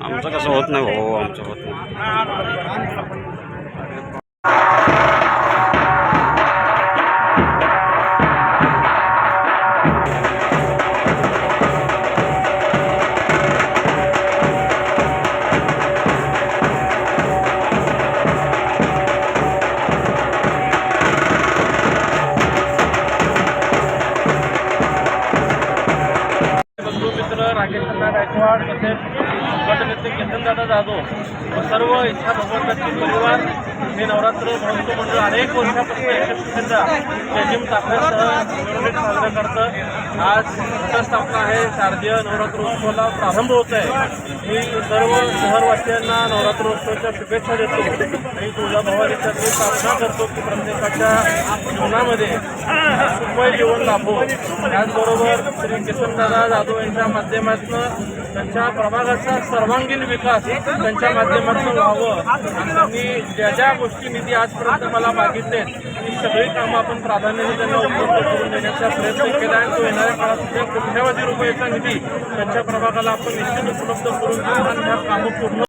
आमचं कसं होत नाही भाऊ आमचं होत नाही. मित्र राकेश खन्ना गायकवाड तसेच गटनेते केतनदादा जाधव व सर्व इच्छा भगवंताचे परिवार हे नवरात्र महोत्सव मंडळ अनेक वर्षापासून यशस्वीरित्या जजिम ताफ्यासह मिरवणूक साजरं करतं. आज घटस्थापना आहे शारदीय नवरात्रोत्सवाला प्रारंभ होत आहे मी सर्व शहरवासियांना नवरात्रोत्सवाच्या शुभेच्छा देतो. आणि तुळजा भवानीच्या मी प्रार्थना करतो की प्रत्येकाच्या जीवनामध्ये सुखमय जीवन लाभो. त्याचबरोबर श्री किशनदादा जाधव यांच्या माध्यमातून त्यांच्या प्रभागाचा सर्वांगीण विकास त्यांच्या माध्यमातून व्हावं. आणि त्यांनी ज्या ज्या गोष्टी निधी आजपर्यंत मला मागितले ती सगळी कामं आपण प्राधान्याने त्यांना उपलब्ध करून देण्याचा प्रयत्न केला आणि तो येणाऱ्या काळात कोट्यावधी रुपयाचा निधी त्यांच्या प्रभागाला आपण निश्चित उपलब्ध करून देऊ आणि ह्या कामं पूर्ण